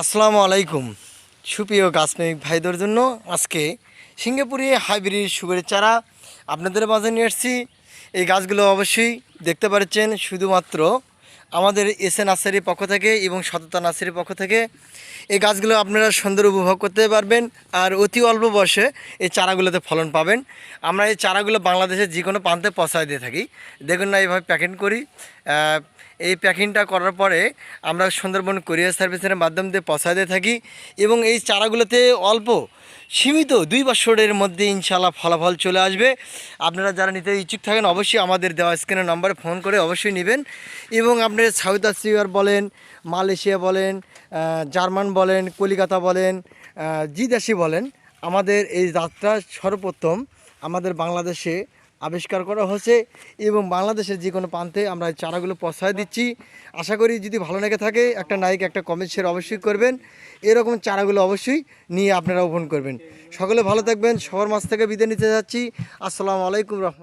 আসসালামু আলাইকুম। সুপ্রিয় গাছমিক ভাইদের জন্য আজকে সিঙ্গাপুরে হাইব্রিড সুগারের চারা আপনাদের মাঝে নিয়ে এসেছি এই গাছগুলো অবশ্যই দেখতে পাচ্ছেন, শুধুমাত্র আমাদের এস এ নার্সারির পক্ষ থেকে এবং সততা নার্সারির পক্ষ থেকে এই গাছগুলো আপনারা সুন্দর উপভোগ করতে পারবেন আর অতি অল্প বয়সে এই চারাগুলোতে ফলন পাবেন। আমরা এই চারাগুলো বাংলাদেশের যে কোনো প্রান্তে পচায় দিয়ে থাকি। দেখুন না, এইভাবে প্যাকেট করি। এই প্যাকিংটা করার পরে আমরা সুন্দরবন কোরিয়ার সার্ভিসের মাধ্যম দিয়ে পৌঁছায় দিয়ে থাকি এবং এই চারাগুলোতে অল্প সীমিত দুই বছরের মধ্যে ইনশাল্লাহ ফলাফল চলে আসবে। আপনারা যারা নিতে ইচ্ছুক থাকেন অবশ্যই আমাদের দেওয়া স্ক্রিনের নম্বরে ফোন করে অবশ্যই নেবেন। এবং আপনারা সাউথ আফ্রিকার বলেন, মালয়েশিয়া বলেন জার্মান বলেন, কলিকাতা বলেন জিদাসি বলেন, আমাদের এই যাত্রা সর্বপ্রথম আমাদের বাংলাদেশে আবিষ্কার করা হয়েছে এবং বাংলাদেশের যে কোনো প্রান্তে আমরা এই চারাগুলো প্রশ্রয় দিচ্ছি। আশা করি যদি ভালো লেগে থাকে, একটা নাইক একটা কমেন্ট শেয়ার অবশ্যই করবেন। এরকম চারাগুলো অবশ্যই নিয়ে আপনারা ওপেন করবেন। সকলে ভালো থাকবেন, সবার মাছ থেকে বিদায় নিতে যাচ্ছি। আসসালামু আলাইকুম রহমত